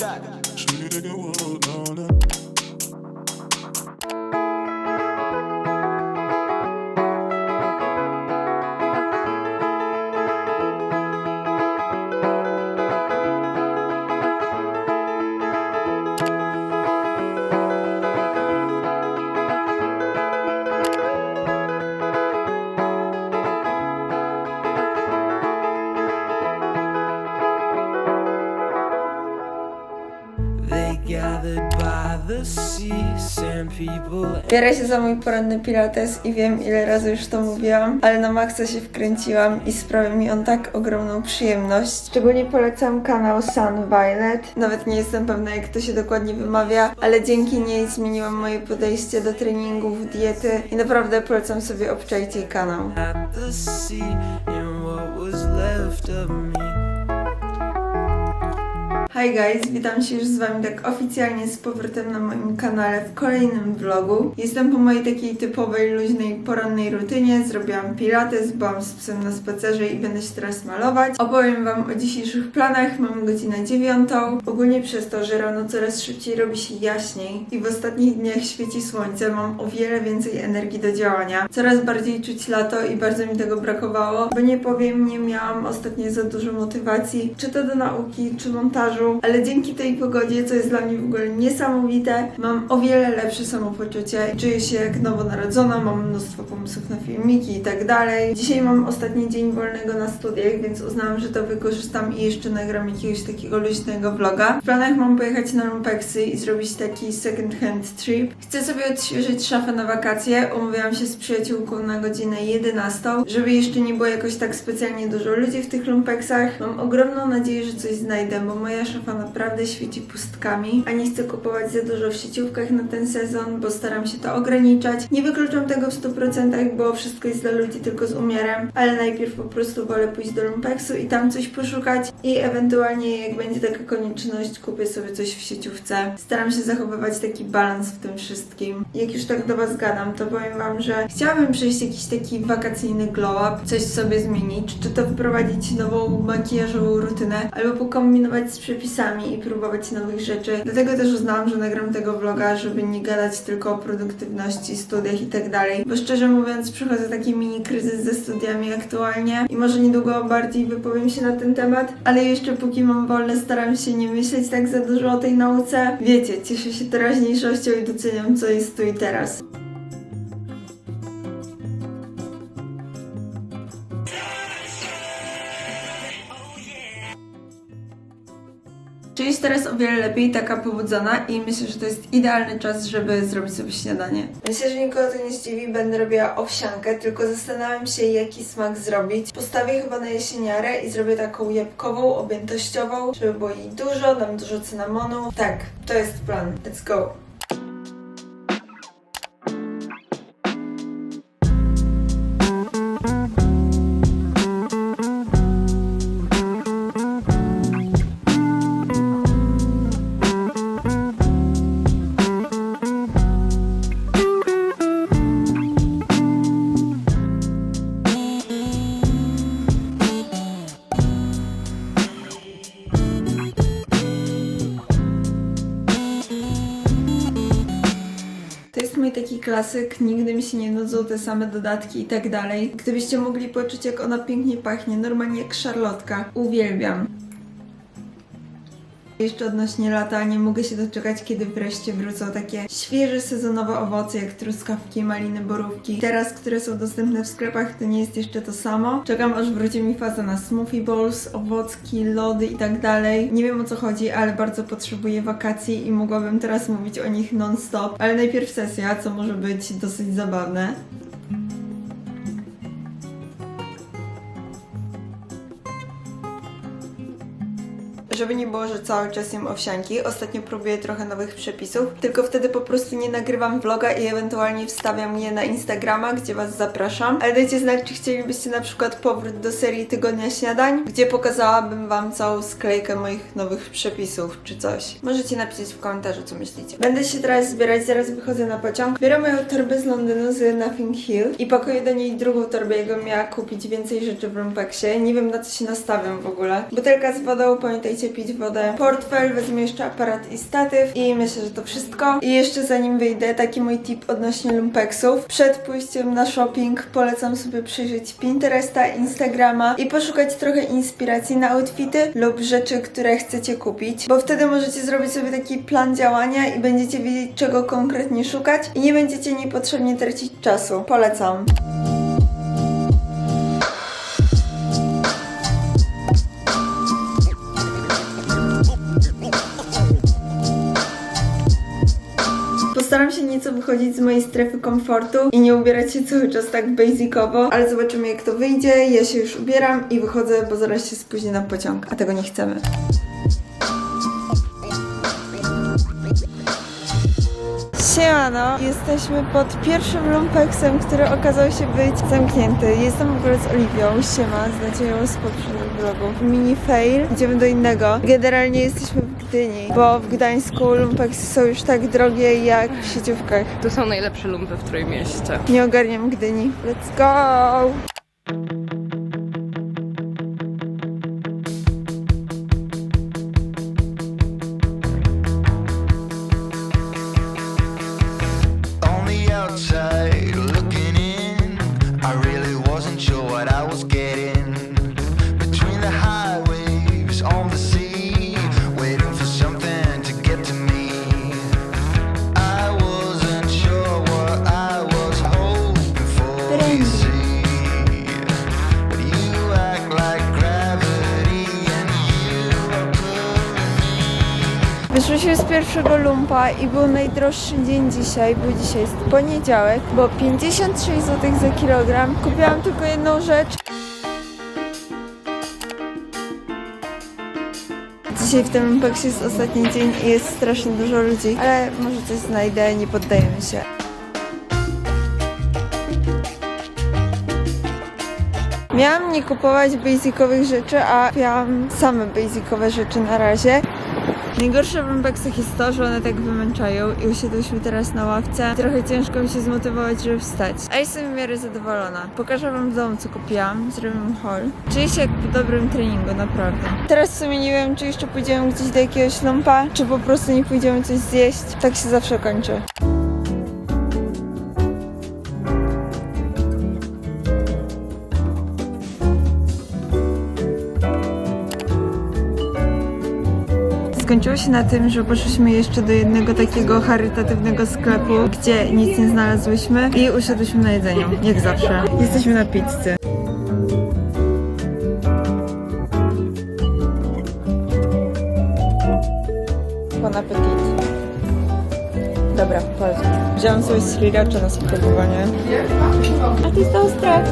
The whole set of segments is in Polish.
that. She nigga what, no, no. Biorę się za mój poranny pilates i wiem ile razy już to mówiłam, ale na maksa się wkręciłam i sprawia mi on tak ogromną przyjemność. Szczególnie polecam kanał Sun Violet. Nawet nie jestem pewna jak to się dokładnie wymawia, ale dzięki niej zmieniłam moje podejście do treningów, diety i naprawdę polecam sobie obczaić jej kanał. Hi guys, witam się już z Wami tak oficjalnie z powrotem na moim kanale w kolejnym vlogu. Jestem po mojej takiej typowej, luźnej, porannej rutynie. Zrobiłam pilates, byłam z psem na spacerze i będę się teraz malować. Opowiem Wam o dzisiejszych planach. Mam godzinę dziewiątą. Ogólnie przez to, że rano coraz szybciej robi się jaśniej i w ostatnich dniach świeci słońce, mam o wiele więcej energii do działania. Coraz bardziej czuć lato i bardzo mi tego brakowało, bo nie powiem, nie miałam ostatnio za dużo motywacji, czy to do nauki, czy montażu, ale dzięki tej pogodzie, co jest dla mnie w ogóle niesamowite, mam o wiele lepsze samopoczucie. Czuję się jak nowonarodzona, mam mnóstwo pomysłów na filmiki i tak dalej. Dzisiaj mam ostatni dzień wolnego na studiach, więc uznałam, że to wykorzystam i jeszcze nagram jakiegoś takiego luźnego vloga. W planach mam pojechać na Lumpeksy i zrobić taki second hand trip. Chcę sobie odświeżyć szafę na wakacje. Umówiłam się z przyjaciółką na godzinę 11, żeby jeszcze nie było jakoś tak specjalnie dużo ludzi w tych lumpeksach. Mam ogromną nadzieję, że coś znajdę, bo moja szafa naprawdę świeci pustkami, a nie chcę kupować za dużo w sieciówkach na ten sezon, bo staram się to ograniczać. Nie wykluczam tego w 100%, bo wszystko jest dla ludzi tylko z umiarem, ale najpierw po prostu wolę pójść do lumpeksu i tam coś poszukać i ewentualnie jak będzie taka konieczność, kupię sobie coś w sieciówce. Staram się zachowywać taki balans w tym wszystkim. Jak już tak do Was gadam, to powiem Wam, że chciałabym przejść jakiś taki wakacyjny glow up, coś sobie zmienić, czy to wprowadzić nową makijażową rutynę, albo pokombinować z przepisami i próbować nowych rzeczy. Dlatego też uznałam, że nagram tego vloga, żeby nie gadać tylko o produktywności, studiach i tak dalej. Bo szczerze mówiąc, przechodzę taki mini kryzys ze studiami aktualnie i może niedługo bardziej wypowiem się na ten temat, ale jeszcze póki mam wolne, staram się nie myśleć tak za dużo o tej nauce. Wiecie, cieszę się teraźniejszością i doceniam, co jest tu i teraz. Się teraz o wiele lepiej, taka pobudzona i myślę, że to jest idealny czas, żeby zrobić sobie śniadanie. Myślę, że nikogo to nie zdziwi, będę robiła owsiankę, tylko zastanawiam się, jaki smak zrobić. Postawię chyba na jesieniarę i zrobię taką jabłkową, objętościową, żeby było jej dużo, dam dużo cynamonu. Tak, to jest plan. Let's go! Mój taki klasyk, nigdy mi się nie nudzą te same dodatki i tak dalej. Gdybyście mogli poczuć, jak ona pięknie pachnie, normalnie jak szarlotka. Uwielbiam. Jeszcze odnośnie lata, nie mogę się doczekać, kiedy wreszcie wrócą takie świeże, sezonowe owoce, jak truskawki, maliny, borówki. Teraz, które są dostępne w sklepach, to nie jest jeszcze to samo. Czekam, aż wróci mi faza na smoothie bowls, owocki, lody i tak dalej. Nie wiem o co chodzi, ale bardzo potrzebuję wakacji i mogłabym teraz mówić o nich non-stop. Ale najpierw sesja, co może być dosyć zabawne. Żeby nie było, że cały czas jem owsianki, ostatnio próbuję trochę nowych przepisów, tylko wtedy po prostu nie nagrywam vloga i ewentualnie wstawiam je na Instagrama, gdzie Was zapraszam. Ale dajcie znać, czy chcielibyście na przykład powrót do serii Tygodnia Śniadań, gdzie pokazałabym Wam całą sklejkę moich nowych przepisów, czy coś. Możecie napisać w komentarzu, co myślicie. Będę się teraz zbierać, zaraz wychodzę na pociąg. Biorę moją torbę z Londynu z Nothing Hill i pakuję do niej drugą torbę, jakbym miała kupić więcej rzeczy w Lumpeksie. Nie wiem, na co się nastawiam w ogóle. Butelka z wodą, pamiętajcie, pić wodę. Portfel, wezmę jeszcze aparat i statyw i myślę, że to wszystko. I jeszcze zanim wyjdę, taki mój tip odnośnie lumpeksów. Przed pójściem na shopping polecam sobie przyjrzeć Pinteresta, Instagrama i poszukać trochę inspiracji na outfity lub rzeczy, które chcecie kupić, bo wtedy możecie zrobić sobie taki plan działania i będziecie wiedzieć, czego konkretnie szukać i nie będziecie niepotrzebnie tracić czasu. Polecam. Nieco wychodzić z mojej strefy komfortu i nie ubierać się cały czas tak basicowo, ale zobaczymy jak to wyjdzie. Ja się już ubieram i wychodzę, bo zaraz się spóźnię na pociąg, a tego nie chcemy. Siemano, jesteśmy pod pierwszym lumpeksem, który okazał się być zamknięty. Jestem w ogóle z Oliwią, siema, znacie ją z poprzednich vlogów. Mini fail, idziemy do innego. Generalnie jesteśmy Gdyni, bo w Gdańsku lumpeksy są już tak drogie jak w sieciówkach. To są najlepsze lumpy w Trójmieście. Nie ogarniam Gdyni. Let's go! Wyszliśmy z pierwszego lumpa i był najdroższy dzień dzisiaj, bo dzisiaj jest poniedziałek, bo 56 zł za kilogram. Kupiłam tylko jedną rzecz. Dzisiaj w tym lumpeksie jest ostatni dzień i jest strasznie dużo ludzi, ale może coś znajdę, nie poddajemy się. Miałam nie kupować basicowych rzeczy, a kupiłam same basicowe rzeczy na razie. Najgorsze w lumpeksach jest to, że one tak wymęczają i usiadłyśmy teraz na ławce. Trochę ciężko mi się zmotywować, żeby wstać. A jestem w miarę zadowolona. Pokażę wam w domu, co kupiłam. Zrobimy haul. Czuję się jak po dobrym treningu, naprawdę. Teraz w sumie nie wiem, czy jeszcze pójdziemy gdzieś do jakiegoś lumpa, czy po prostu nie pójdziemy coś zjeść. Tak się zawsze kończy. Skończyło się na tym, że poszliśmy jeszcze do jednego takiego charytatywnego sklepu, gdzie nic nie znalazłyśmy i usiadłyśmy na jedzeniu, jak zawsze. Jesteśmy na pizzy. Bon appetit. Dobra, patrz. Wziąłam sobie sriracha na spróbowanie. A to jest ostre.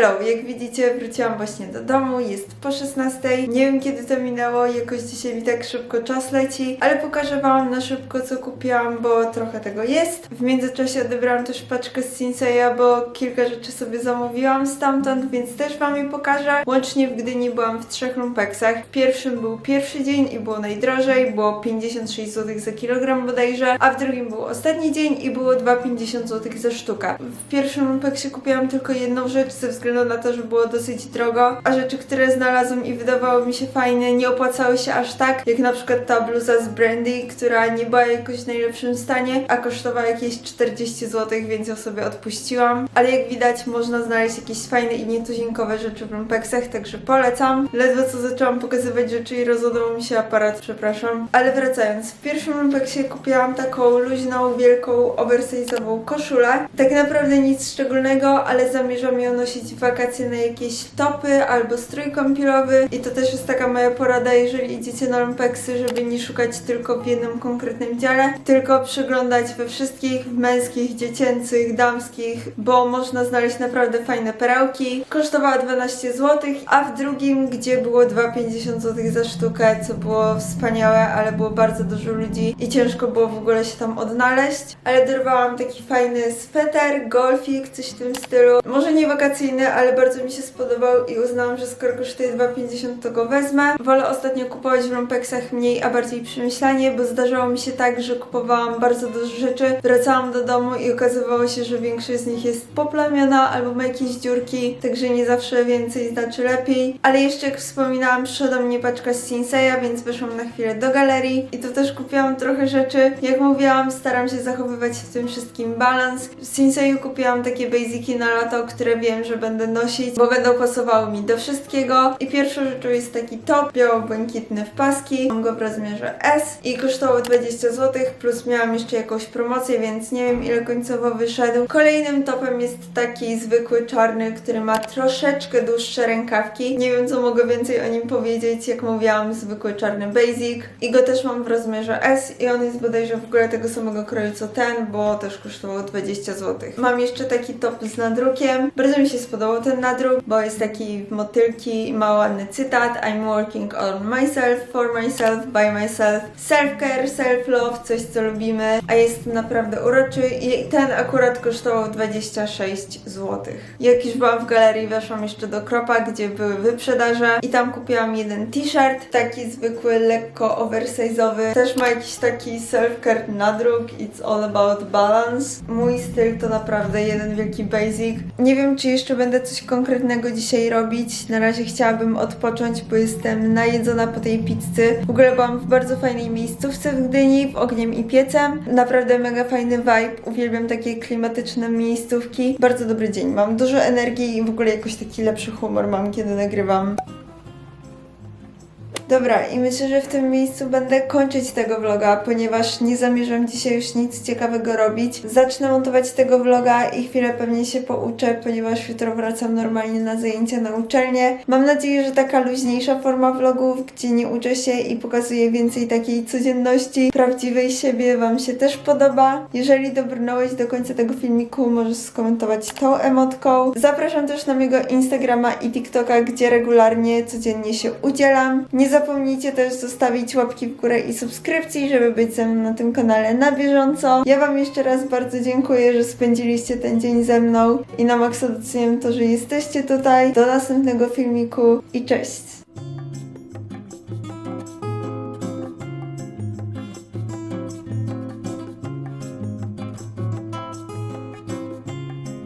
Hello, jak widzicie wróciłam właśnie do domu, jest po 16. Nie wiem kiedy to minęło, jakoś dzisiaj mi tak szybko czas leci, ale pokażę wam na szybko co kupiłam, bo trochę tego jest. W międzyczasie odebrałam też paczkę z Sinseya, bo kilka rzeczy sobie zamówiłam stamtąd, więc też wam je pokażę. Łącznie w Gdyni byłam w trzech lumpeksach. W pierwszym był pierwszy dzień i było najdrożej, było 56 zł za kilogram bodajże, a w drugim był ostatni dzień i było 2,50 zł za sztukę. W pierwszym lumpeksie kupiłam tylko jedną rzecz ze względu na to, że było dosyć drogo, a rzeczy, które znalazłam i wydawały mi się fajne, nie opłacały się aż tak, jak na przykład ta bluza z Brandy, która nie była jakoś w najlepszym stanie, a kosztowała jakieś 40 zł, więc ją sobie odpuściłam. Ale jak widać, można znaleźć jakieś fajne i nietuzinkowe rzeczy w lumpeksach, także polecam. Ledwo co zaczęłam pokazywać rzeczy i rozładował mi się aparat, przepraszam. Ale wracając, w pierwszym lumpeksie kupiłam taką luźną, wielką, oversize'ową koszulę. Tak naprawdę nic szczególnego, ale zamierzam ją nosić w wakacje na jakieś topy albo strój kąpielowy i to też jest taka moja porada, jeżeli idziecie na lumpeksy, żeby nie szukać tylko w jednym konkretnym dziale, tylko przeglądać we wszystkich, męskich, dziecięcych, damskich, bo można znaleźć naprawdę fajne perełki. Kosztowała 12 zł, a w drugim, gdzie było 2,50 zł za sztukę, co było wspaniałe, ale było bardzo dużo ludzi i ciężko było w ogóle się tam odnaleźć, ale dorwałam taki fajny sweter, golfik, coś w tym stylu. Może nie wakacyjny, ale bardzo mi się spodobał i uznałam, że skoro kosztuje 2,50 to go wezmę. Wolę ostatnio kupować w lumpeksach mniej, a bardziej przemyślanie, bo zdarzało mi się tak, że kupowałam bardzo dużo rzeczy, wracałam do domu i okazywało się, że większość z nich jest poplamiona albo ma jakieś dziurki, także nie zawsze więcej znaczy lepiej. Ale jeszcze jak wspominałam, przyszła do mnie paczka z Sinseya, więc wyszłam na chwilę do galerii i tu też kupiłam trochę rzeczy. Jak mówiłam, staram się zachowywać w tym wszystkim balans. W Sinseyu kupiłam takie basiki na lato, które wiem, że będę nosić, bo będą pasowały mi do wszystkiego. I pierwszą rzeczą jest taki top biało-błękitny w paski. Mam go w rozmiarze S i kosztował 20 zł, plus miałam jeszcze jakąś promocję, więc nie wiem ile końcowo wyszedł. Kolejnym topem jest taki zwykły czarny, który ma troszeczkę dłuższe rękawki. Nie wiem co mogę więcej o nim powiedzieć, jak mówiłam, zwykły czarny basic. I go też mam w rozmiarze S i on jest bodajże w ogóle tego samego kroju co ten, bo też kosztował 20 zł. Mam jeszcze taki top z nadrukiem. Bardzo mi się spodobał ten nadruk, bo jest taki motylki i ma ładny cytat I'm working on myself, for myself, by myself. Self-care, self-love, coś co lubimy, a jest naprawdę uroczy i ten akurat kosztował 26 zł. Jak już byłam w galerii, weszłam jeszcze do Kropa, gdzie były wyprzedaże i tam kupiłam jeden t-shirt, taki zwykły, lekko oversize'owy. Też ma jakiś taki self-care nadruk, it's all about balance. Mój styl to naprawdę jeden wielki basic. Nie wiem, czy jeszcze coś konkretnego dzisiaj robić. Na razie chciałabym odpocząć, bo jestem najedzona po tej pizzy. W ogóle byłam w bardzo fajnej miejscówce w Gdyni, w Ogniem i Piecem. Naprawdę mega fajny vibe. Uwielbiam takie klimatyczne miejscówki. Bardzo dobry dzień. Mam dużo energii i w ogóle jakoś taki lepszy humor mam, kiedy nagrywam. Dobra, i myślę, że w tym miejscu będę kończyć tego vloga, ponieważ nie zamierzam dzisiaj już nic ciekawego robić. Zacznę montować tego vloga i chwilę pewnie się pouczę, ponieważ jutro wracam normalnie na zajęcia na uczelnię. Mam nadzieję, że taka luźniejsza forma vlogów, gdzie nie uczę się i pokazuję więcej takiej codzienności, prawdziwej siebie, Wam się też podoba. Jeżeli dobrnąłeś do końca tego filmiku, możesz skomentować tą emotką. Zapraszam też na mojego Instagrama i TikToka, gdzie regularnie, codziennie się udzielam. Nie zapomnijcie też zostawić łapki w górę i subskrypcji, żeby być ze mną na tym kanale na bieżąco. Ja Wam jeszcze raz bardzo dziękuję, że spędziliście ten dzień ze mną i na maksa doceniam to, że jesteście tutaj. Do następnego filmiku i cześć!